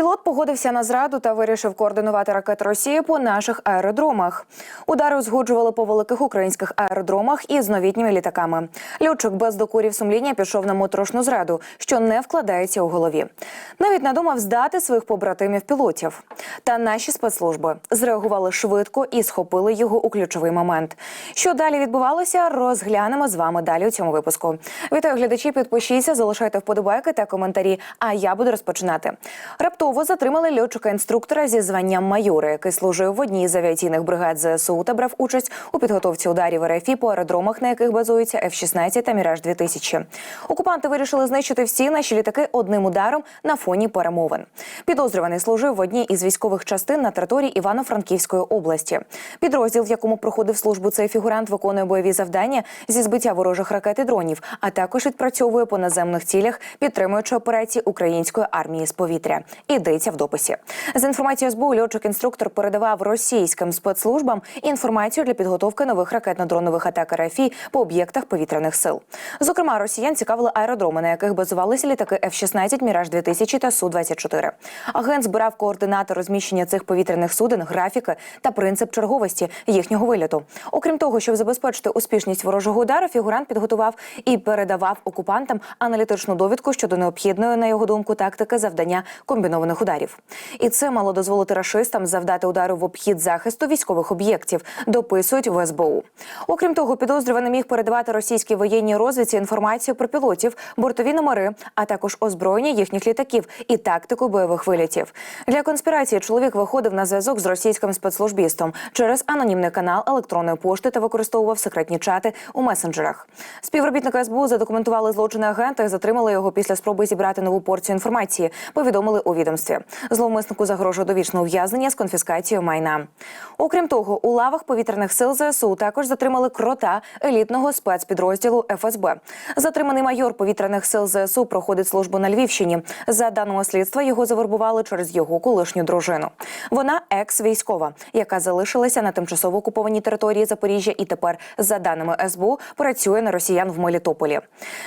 Пілот погодився на зраду та вирішив координувати ракети Росії по наших аеродромах. Удари узгоджували по великих українських аеродромах із новітніми літаками. Льотчик без докурів сумління пішов на моторошну зраду, що не вкладається у голові. Навіть надумав здати своїх побратимів пілотів. Та наші спецслужби зреагували швидко і схопили його у ключовий момент. Що далі відбувалося, розглянемо з вами далі у цьому випуску. Вітаю глядачі, підпишіться, залишайте вподобайки та коментарі. А я буду розпочинати. Раптово затримали льотчика-інструктора зі званням майора, який служив в одній з авіаційних бригад ЗСУ та брав участь у підготовці ударів РФІ по аеродромах, на яких базуються F-16 та Міраж 2000 Окупанти вирішили знищити всі наші літаки одним ударом на фоні перемовин. Підозрюваний служив в одній із військових частин на території Івано-Франківської області. Підрозділ, в якому проходив службу цей фігурант, виконує бойові завдання зі збиття ворожих ракет і дронів, а також відпрацьовує по наземних цілях, підтримуючи операції української армії з повітря. Йдеться в дописі. З інформацією СБУ льотчик-інструктор передавав російським спецслужбам інформацію для підготовки нових ракетно-дронових атак РФІ по об'єктах повітряних сил. Зокрема, росіян цікавили аеродроми, на яких базувалися літаки F-16, Міраж 2000 та су 24 Агент збирав координати розміщення цих повітряних суден, графіки та принцип черговості їхнього виліту. Окрім того, щоб забезпечити успішність ворожого удару, фігурант підготував і передавав окупантам аналітичну довідку щодо необхідної, на його думку, тактики завдання комбінованих ударів. І це мало дозволити рашистам завдати удару в обхід захисту військових об'єктів, дописують в СБУ. Окрім того, підозрюваний міг передавати російській воєнній розвідці інформацію про пілотів, бортові номери, а також озброєння їхніх літаків і тактику бойових вилітів. Для конспірації чоловік виходив на зв'язок з російським спецслужбістом через анонімний канал електронної пошти та використовував секретні чати у месенджерах. Співробітника СБУ задокументували злочини агента і затримали його після спроби зібрати нову порцію інформації. Повідомили у відомстві. Зловмиснику загрожує довічне ув'язнення з конфіскацією майна. Окрім того, у лавах повітряних сил ЗСУ також затримали крота елітного спецпідрозділу ФСБ. Затриманий майор повітряних сил ЗСУ проходить службу на Львівщині. За даними слідства, його завербували через його колишню дружину. Вона екс-військова, яка залишилася на тимчасово окупованій території Запоріжжя і тепер, за даними СБУ, працює на росіян в Мелітополі.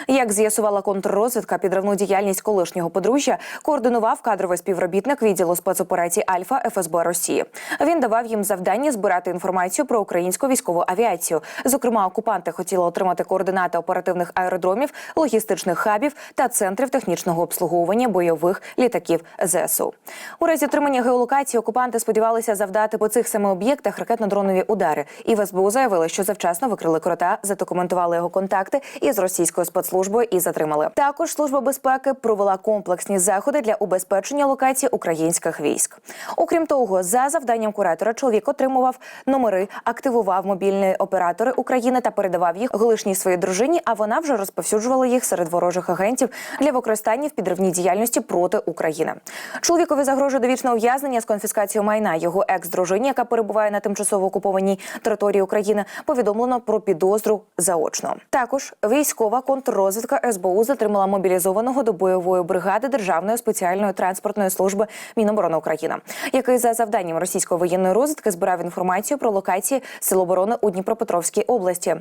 Як з'ясувала контррозвідка, підривну діяльність колишнього подружжя координував кадровий співробітник відділу спецоперацій Альфа ФСБ Росії. Він давав їм завдання збирати інформацію про українську військову авіацію. Зокрема, окупанти хотіли отримати координати оперативних аеродромів, логістичних хабів та центрів технічного обслуговування бойових літаків ЗСУ. У разі отримання геолокації окупанти сподівалися завдати по цих семи об'єктах ракетно-дронові удари. І в СБУ заявили, що завчасно викрили крота, задокументували його контакти із російською спецслужбою і затримали. Також служба безпеки провела комплексні заходи для убезпечення локацій українських військ. Окрім того, за завданням куратора чоловік отримував номери, активував мобільні оператори України та передавав їх колишній своїй дружині. А вона вже розповсюджувала їх серед ворожих агентів для використання в підривній діяльності проти України. Чоловікові загрожує довічне ув'язнення з конфіскацією майна. Його екс-дружині, яка перебуває на тимчасово окупованій території України, повідомлено про підозру заочно. Також військова контррозвідка СБУ затримала мобілізованого до бойової бригади Державної спеціальної транспортної служби Міноборони України, який за завданням російської воєнної розвідки збирав інформацію про локації Сил оборони у Дніпропетровській області.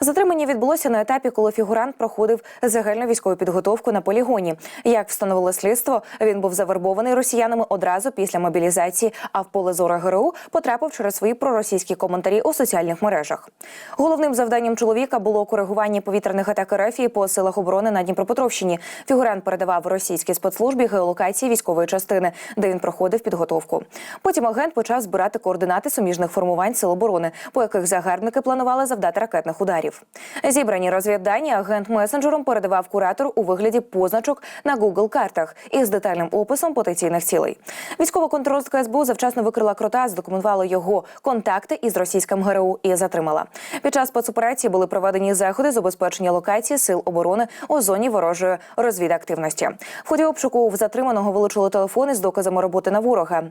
Затримання відбулося на етапі, коли фігурант проходив загальну військову підготовку на полігоні. Як встановило слідство, він був завербований росіянами одразу після мобілізації, а в поле зору ГРУ потрапив через свої проросійські коментарі у соціальних мережах. Головним завданням чоловіка було коригування повітряних атак РФ по силах оборони на Дніпропетровщині. Фігурант передавав російській спецслужбі геолокації військової частини, де він проходив підготовку. Потім агент почав збирати координати суміжних формувань сил оборони, по яких загарбники планували завдати ракетних ударів. Зібрані розвіддані агент месенджером передавав куратору у вигляді позначок на Google картах із детальним описом потенційних цілей. Військова контррозвідка СБУ завчасно викрила крота, задокументувала його контакти із російським ГРУ і затримала. Під час спецоперації були проведені заходи з обезпечення локації сил оборони у зоні ворожої розвідактивності. В ході обшуку в затриманого вилучили телефони з доказами роботи на ворога.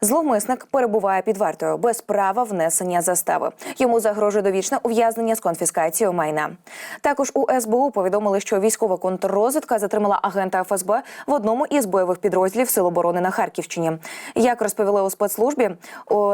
Зловмисник перебуває під вартою без права внесення застави. Йому загрожує довічне ув'язнення з конфіскацією майна. Також у СБУ повідомили, що військова контррозвідка затримала агента ФСБ в одному із бойових підрозділів Сил оборони на Харківщині. Як розповіли у спецслужбі,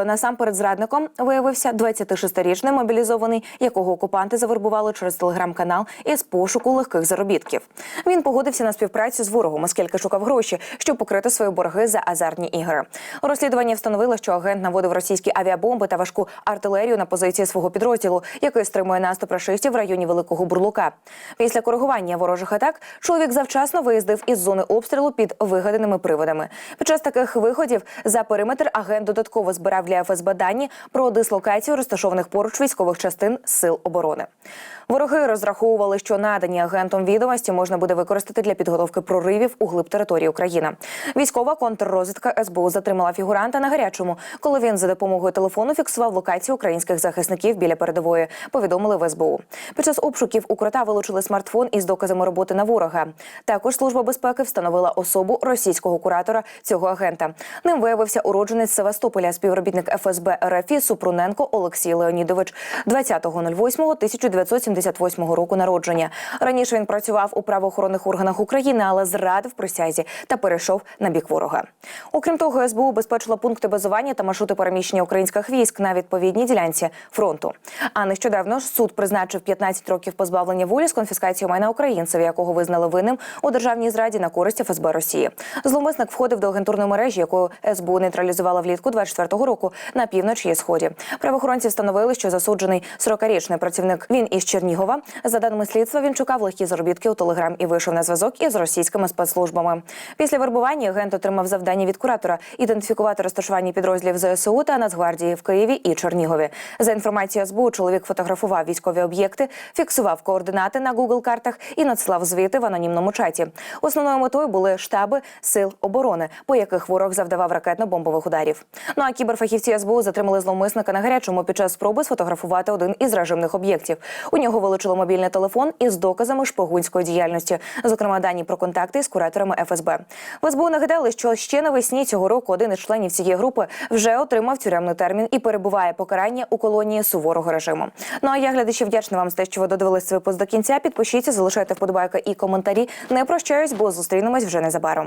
насамперед зрадником виявився 26-річний мобілізований, якого окупанти завербували через телеграм-канал із пошуку легких заробітків. Він погодився на співпрацю з ворогом, оскільки шукав гроші, щоб покрити погашати свої борги за азартні ігри. У розслідуванні встановили, що агент наводив російські авіабомби та важку артилерію на позиції свого підрозділу, який стримує наступ рашистів в районі Великого Бурлука. Після коригування ворожих атак чоловік завчасно виїздив із зони обстрілу під вигаданими приводами. Під час таких виходів за периметр агент додатково збирав для ФСБ дані про дислокацію розташованих поруч військових частин сил оборони. Вороги розраховували, що надані агентом відомості можна буде використати для підготовки проривів у глиб території України. Військова контррозвідка СБУ затримала фігуранта на гарячому, коли він за допомогою телефону фіксував локацію українських захисників біля передової. Повідомили в СБУ. Під час обшуків у крота вилучили смартфон із доказами роботи на ворога. Також служба безпеки встановила особу російського куратора цього агента. Ним виявився уродженець Севастополя, співробітник ФСБ РФ Супруненко Олексій Леонідович 20.08.1978 року народження. Раніше він працював у правоохоронних органах України, але зрадив присязі та перейшов на бік ворога. Окрім того, СБУ убезпечила пункти базування та маршрути переміщення українських військ на відповідній ділянці фронту. А нещодавно суд призначив 15 років позбавлення волі з конфіскацією майна українців, якого визнали винним у державній зраді на користь ФСБ Росії. Зловмисник входив до агентурної мережі, яку СБУ нейтралізувала влітку 24-го року на півночі і сході. Правоохоронці встановили, що засуджений 40-річний працівник він із Чернігова. За даними слідства, він шукав легкі заробітки у Телеграм і вийшов на зв'язок із російськими спецслужбами. Після вербування агент отримав завдання від куратора ідентифікувати розташування підрозділів ЗСУ та Нацгвардії в Києві і Чернігові. За інформацією СБУ, чоловік фотографував військові об'єкти, фіксував координати на Google картах і надсилав звіти в анонімному чаті. Основною метою були штаби сил оборони, по яких ворог завдавав ракетно-бомбових ударів. Ну а кіберфахівці СБУ затримали зловмисника на гарячому під час спроби сфотографувати один із режимних об'єктів. У нього вилучили мобільний телефон із доказами шпигунської діяльності, зокрема дані про контакти з кураторами ФСБ. В СБУ нагадали, що ще навесні цього року один із членів цієї групи вже отримав тюремний термін і перебуває покарання у колонії суворого режиму. Ну а я глядачі вдячна вам за те, що ви додивились цей випуск до кінця. Підпишіться, залишайте вподобайки і коментарі. Не прощаюсь, бо зустрінемось вже незабаром.